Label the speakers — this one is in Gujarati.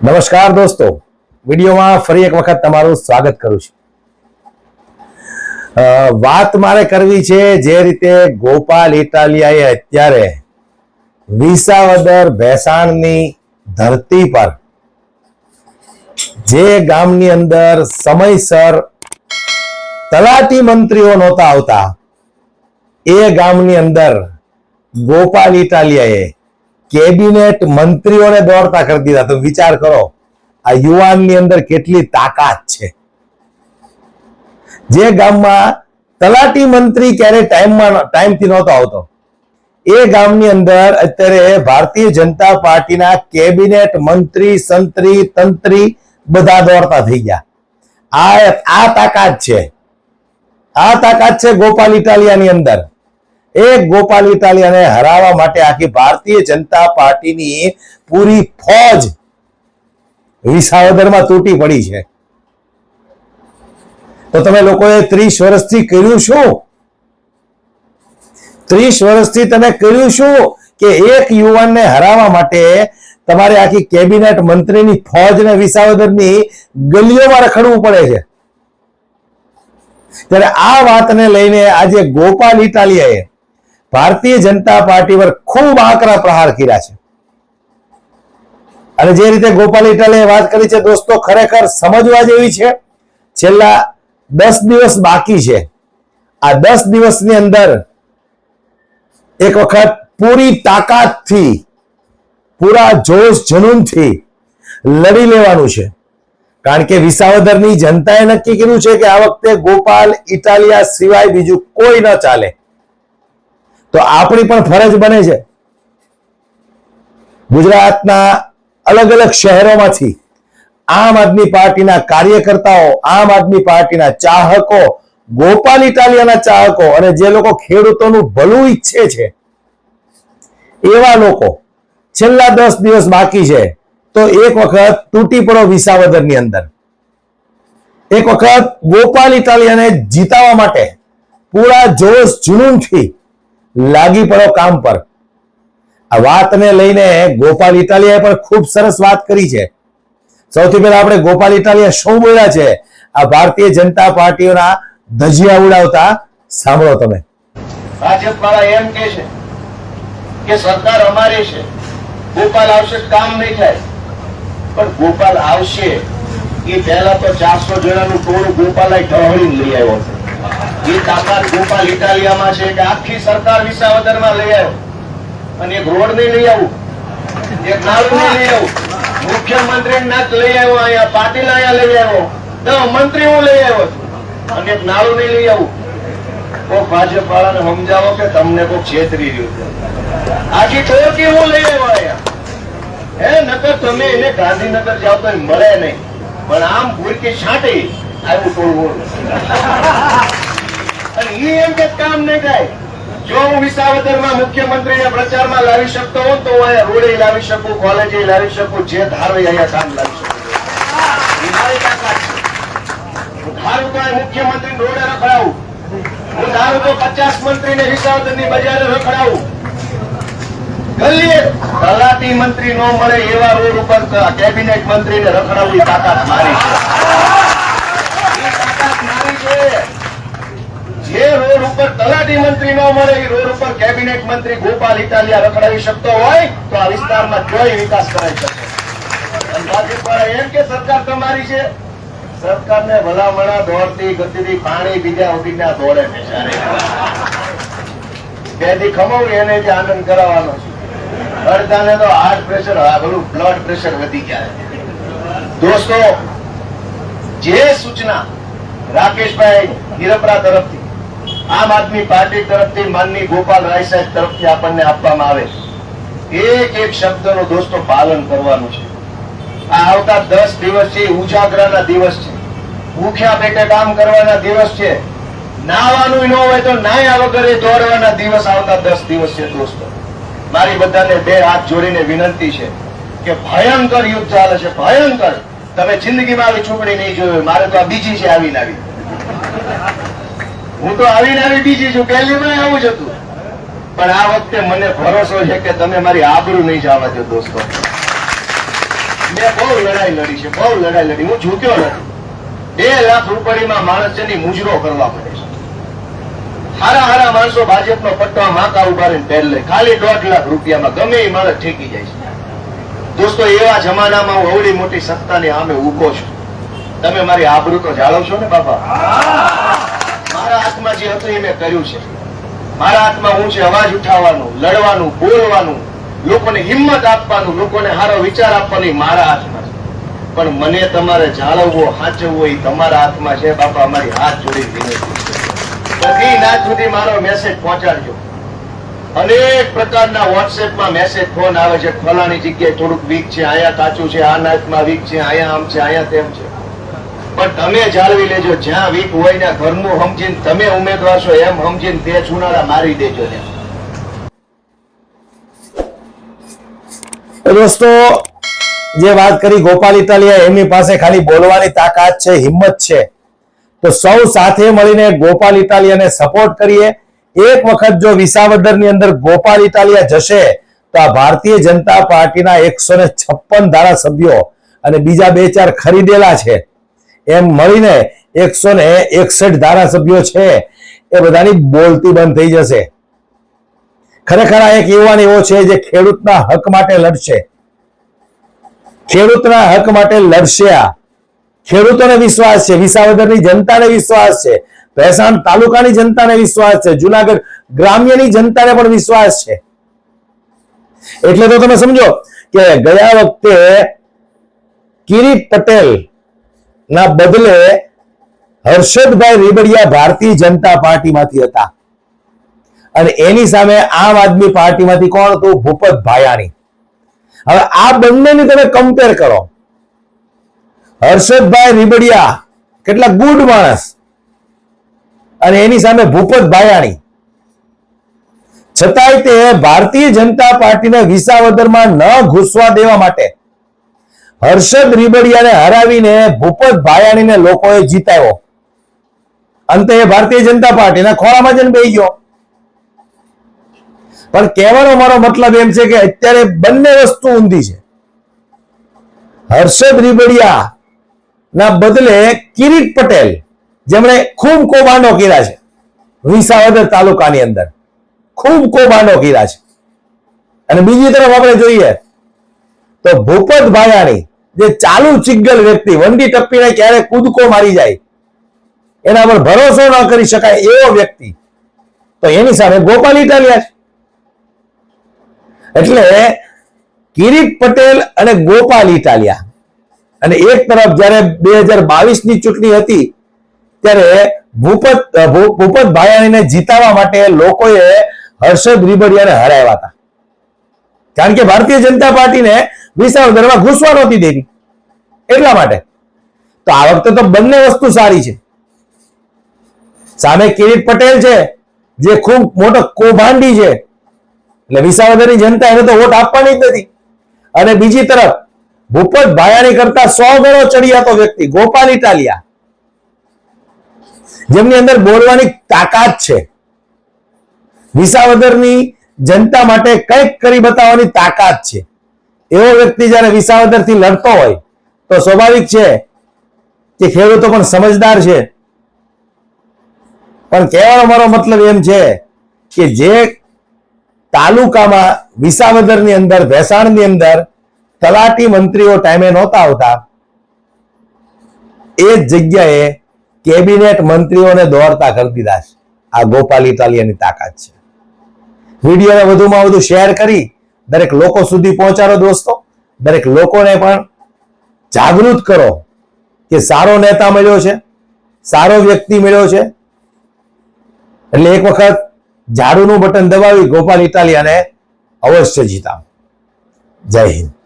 Speaker 1: નમસ્કાર દોસ્તો. વિડીયોમાં ફરી એક વખત તમારું સ્વાગત કરું છું. વાત મારે કરવી છે જે રીતે ગોપાલ ઇટાલિયાએ અત્યારે વિસાવદર ભેસાણની ધરતી પર જે ગામની અંદર સમયસર તલાટી મંત્રીઓ નહોતા આવતા, એ ગામની અંદર ગોપાલ ઇટાલિયાએ કેબિનેટ મંત્રીઓને દોડતા કરી દીધા. તો વિચાર કરો, આ યુવાનની અંદર કેટલી તાકાત છે. જે ગામમાં તલાટી મંત્રી ક્યારે ટાઈમમાં ટાઈમથી નહોતો આવતો. એ ગામની અંદર અત્યારે ભારતીય જનતા પાર્ટીના કેબિનેટ મંત્રી, સંત્રી, તંત્રી બધા દોડતા થઈ ગયા. આ આ તાકાત છે. આ તાકાત છે ગોપાલ ઇટાલિયાની અંદર. એક ગોપાલ ઇટાલિયાને હરાવવા માટે આખી ભારતીય જનતા પાર્ટીની પૂરી ફોજ વિસાવદરમાં તૂટી પડી છે. તો તમે લોકોએ ત્રીસ વર્ષથી કર્યું શું? ત્રીસ વર્ષથી તમે કર્યું શું કે એક યુવાનને હરાવવા માટે તમારે આખી કેબિનેટ મંત્રીની ફોજને વિસાવદરની ગલીઓમાં રખડવું પડે છે? ત્યારે આ વાતને લઈને આજે ગોપાલ ઇટાલિયાએ ભારતીય જનતા પાર્ટી પર ખૂબ આકરા પ્રહાર કર્યા છે. અને જે રીતે ગોપાલ ઇટલે વાત કરી છે, દોસ્તો, ખરેખર સમજવા જેવી છે. છેલ્લા દસ દિવસ બાકી છે. આ દસ દિવસની અંદર એક વખત પૂરી તાકાતથી, પૂરા જોશ જનૂનથી લડી લેવાનું છે. કારણ કે વિસાવદરની જનતાએ નક્કી કર્યું છે કે આ વખતે ગોપાલ ઇટાલિયા સિવાય બીજું કોઈ ન ચાલે. તો આપણી પણ ફરજ બને છે. ગુજરાતના અલગ અલગ શહેરોમાંથી આમ આદમી પાર્ટીના કાર્યકર્તાઓ, આમ આદમી પાર્ટીના ચાહકો, ગોપાલ ઇટાલિયાના ચાહકો અને જે લોકો ખેડૂતોનું ભલું ઈચ્છે છે, એવા લોકો છેલ્લા દસ દિવસ બાકી છે, તો એક વખત તૂટી પડો વિસાવદરની અંદર. એક વખત ગોપાલ ઇટાલિયાને જીતાવા માટે પૂરા જોશ જુનૂનથી લાગી પડો કામ પર. આ વાતને લઈને ગોપાલ ઇટાલિયાએ પણ ખૂબ સરસ વાત કરી છે. સૌથી પહેલા આપણે ગોપાલ ઇટાલિયા શું બોલ્યા છે? આ ભારતીય જનતા પાર્ટીઓના ધજિયા ઉડાવતા સાંભળો તમે.
Speaker 2: ભાજપ વાળા એમ કે છે કે સરકાર અમારી છે. ગોપાલ આવશે કામ નહીં થાય. પણ ગોપાલ આવશે એ પહેલા તો ચારસો જણાનું ટોળું ગોપાલ ઢહળીને લઈ આવ્યો છે એ તાકાત ગોપાલ આવ્યો. આવ્યો આવ્યો. આવ્યો સમજાવો કે તમને કોક છેતરી રહ્યું આખી ટોકી હું લઈ આવ્યો અહીંયા. હે, નકર તમે એને ગાંધીનગર જાઓ તો મળે નહીં. પણ આમ ભૂરકી છાંટી આવું ટોળવું અને ઈ એમ કે કામ નહીં થાય. જો હું વિસાવદરમાં મુખ્યમંત્રીને પ્રચારમાં લાવી શકતો હોઉં તો હું રોડે લાવી શકું, કોલેજે લાવી શકું, જે ધારો અહીંયા કામ લાવી શકું. મુખ્યમંત્રી રોડે રખડાવું. હું ધારું તો પચાસ મંત્રીને વિસાવદરની બજારે રખડાવું. ગલીએ તલાટી મંત્રી નો મળે એવા રોડ ઉપર કેબિનેટ મંત્રીને રખડાવવી તાકાત મારી ઈ તાકાત મારી છે જે રોડ ઉપર તલાટી મંત્રી ન મળે, એ રોડ ઉપર કેબિનેટ મંત્રી ગોપાલ ઇટાલિયા રખડાવી શકતો હોય, તો આ વિસ્તારમાં જોઈ વિકાસ કરાઈ શકે. ભાજપ એમ કે સરકાર તમારી છે, સરકારને ભલામણા દોડતી ગતિથી પાણી બીજા ઉડીના દોડે બેથી ખમવું એને જે આનંદ કરાવવાનો છે. અડધાને તો હાર્ટ પ્રેશર બધું બ્લડ પ્રેશર વધી ગયા દોસ્તો, જે સૂચના રાકેશભાઈ હિરપરા તરફથી આમ આદમી પાર્ટી તરફથી માનની ગોપાલ રાય સાહેબ તરફથી આપણને આપવામાં આવે. એક એક શબ્દનો દોસ્તો પાલન કરવાનું છે. આ આવતા દસ દિવસ છે ઉજાગરાના દિવસ છે. ભૂખ્યા પેટે કામ કરવાના દિવસ છે. નાવાનું ન હોય તો નાયા વગર એ દોડવાના દિવસ આવતા દસ દિવસ છે, દોસ્તો. મારી બધાને બે હાથ જોડીને વિનંતી છે કે ભયંકર યુદ્ધ ચાલે છે, ભયંકર. તમે જિંદગીમાં આવી ચૂંટણી નહીં જોયું મારે તો આ બીજી છે આવી. હું તો આવીને આવી બીજી છું પહેલી માં આવું જ પણ આ વખતે મને ભરોસો છે કે તમે મારી આબરૂ નહીં જવા દો દોસ્તો. મેં બહુ લડાઈ લડી છે, બહુ લડાઈ લડી. હું ઝૂક્યો નથી. બે લાખ રૂપિયામાં માણસ છે મુજરો કરવા પડે છે. હારા હારા માણસો ભાજપનો પટ્ટો માકા ઊભા રહીને પહેર લે. ખાલી દોઢ લાખ રૂપિયામાં ગમે એ માણસ ઠેકી જાય છે. દોસ્તો, એવા જમાનામાં હું અવડી મોટી સત્તાની સામે ઊભો છું. તમે મારી આબરૂ તો જાળવશો ને, બાપા? મારા હાથમાં જે હતું એ મેં કર્યું છે. મારા હાથમાં હું છે અવાજ ઉઠાવવાનું, લડવાનું, બોલવાનું, લોકોને હિંમત આપવાનું, લોકોને સારો વિચાર આપવાનો મારા હાથમાં પણ મને તમારે જાળવવો સાચવવો એ તમારા હાથમાં છે, બાપા અમારી હાથ જોડી વિનંતી બધી નાચ સુધી મારો મેસેજ પહોંચાડજો. અનેક પ્રકારના વોટ્સએપમાં મેસેજ ફોન આવે છે. ફલાણી જગ્યાએ થોડુંક વીક છે, અહીંયા કાચું છે, આ નાચમાં વીક છે, અહીંયા આમ છે, અહીંયા તેમ છે. પણ તમે જાળવી લેજો. જ્યાં વીક હોય ને ઘરનું સમજીને તમે ઉમેદવાર છો એમ સમજીને બે ચુનાડા મારી દેજો ને.
Speaker 1: દોસ્તો, જે વાત કરી ગોપાલ ઇટાલિયા એમની પાસે ખાલી બોલવાની તાકાત છે, હિંમત છે. તો સૌ સાથે મળીને ગોપાલ ઇટાલિયાને સપોર્ટ કરીએ. એક વખત જો વિસાવદરની અંદર ગોપાલ ઇટાલિયા જશે, તો આ ભારતીય જનતા પાર્ટીના એકસો ને છપ્પન ધારાસભ્યો અને બીજા બે ચાર ખરીદેલા છે. એમ મળીને એકસો ને એકસઠ ધારાસભ્યો છે. એ બધાની બોલતી બંધ થઈ જશે. ખરેખર આ એક યુવાન એવો છે જે ખેડૂતના હક માટે લડશે. ખેડૂતના હક માટે લડશે આ. ખેડૂતોને વિશ્વાસ છે, વિસાવદરની જનતાને વિશ્વાસ છે, ભેસાણ તાલુકાની જનતાને વિશ્વાસ છે, જુનાગઢ ગ્રામ્યની જનતાને પણ વિશ્વાસ છે. એટલે તો તમે સમજો કે ગયા વખતે કિરીટ પટેલ ના બદલે હર્ષદભાઈ રીબડિયા ભારતીય જનતા પાર્ટીમાંથી હતા. અને એની સામે આમ આદમી પાર્ટીમાંથી કોણ હતું? ભૂપત ભાયાણી. હવે આ બંનેની તમે કમ્પેર કરો. હર્ષદભાઈ રીબડિયા કેટલા ગુડ માણસ. અને એની સામે ભૂપત ભાયાણી. છતાંય તે ભારતીય જનતા પાર્ટીને વિસાવદરમાં ન ઘૂસવા દેવા માટે હર્ષદ રીબડિયાને હરાવીને ભૂપત ભાયાણીને લોકોએ જીતાવ્યો. અંતે એ ભારતીય જનતા પાર્ટીના ખોળામાં જઈને બેસી ગયો. પણ કહેવાનો મારો મતલબ એમ છે કે અત્યારે બંને વસ્તુ ઊંધી છે. હર્ષદ રીબડિયા ના બદલે કિરીટ પટેલ, જેમણે ખૂબ કોબાંડો કર્યા છે, વિસાવદર તાલુકાની અંદર. ખૂબ કોબાંડો કર્યા છે. અને બીજી તરફ આપણે જોઈએ તો ભૂપત ભાયાણી જે ચાલુ ચિગ્ગલ વ્યક્તિ, વંડી ટપ્પીને ક્યારે કૂદકો મારી જાય, એના પર ભરોસો ન કરી શકાય એવો વ્યક્તિ. તો એની સામે ગોપાલ ઇટાલિયા છે. એટલે કિરીટ પટેલ અને ગોપાલ ઇટાલિયા. અને એક તરફ જ્યારે બે હજાર બાવીસની ચૂંટણી હતી, ત્યારે ભૂપત ભૂપત ભાયાણીને જીતાવા માટે લોકોએ હર્ષદ રીબડિયાને હરાવ્યા હતા. કારણ કે ભારતીય જનતા પાર્ટીને વિસાવદરમાં ઘૂસવા નહોતી દેવી. એટલા માટે. તો આ વખતે તો બંને વસ્તુ સારી છે. સામે કિરીટ પટેલ છે, જે ખૂબ મોટો કૌભાંડી છે. એટલે વિસાવદરની જનતા એને તો વોટ આપવાની જ નથી. અને બીજી તરફ, ભૂપત ભાયાણી કરતા સો ગણો ચડિયાતો વ્યક્તિ, ગોપાલ ઇટાલિયા. જેમની અંદર બોલવાની તાકાત છે. વિસાવદરની જનતા માટે કંઈક કરી બતાવવાની તાકાત છે. એવો વ્યક્તિ જ્યારે વિસાવદરથી લડતો હોય, તો સ્વાભાવિક છે કે ખેડૂતો પણ સમજદાર છે. પણ કહેવાનો મારો મતલબ એમ છે કે જે તાલુકામાં વિસાવદરની અંદર, ભેસાણની અંદર તલાટી મંત્રીઓ ટાઈમે નહોતા આવતા, એ જ જગ્યાએ કેબિનેટ મંત્રીઓને દોડતા કરી દીધા છે. આ ગોપાલ ઇટાલિયાની તાકાત છે. વિડીયોને વધુમાં વધુ શેર કરી દરેક લોકો સુધી પહોંચાડો દોસ્તો. દરેક લોકોને પણ જાગૃત કરો કે સારો નેતા મળ્યો છે, સારો વ્યક્તિ મળ્યો છે. એટલે એક વખત ઝાડુનું બટન દબાવી ગોપાલ ઇટાલિયાને અવશ્ય જીતા જય હિન્દ.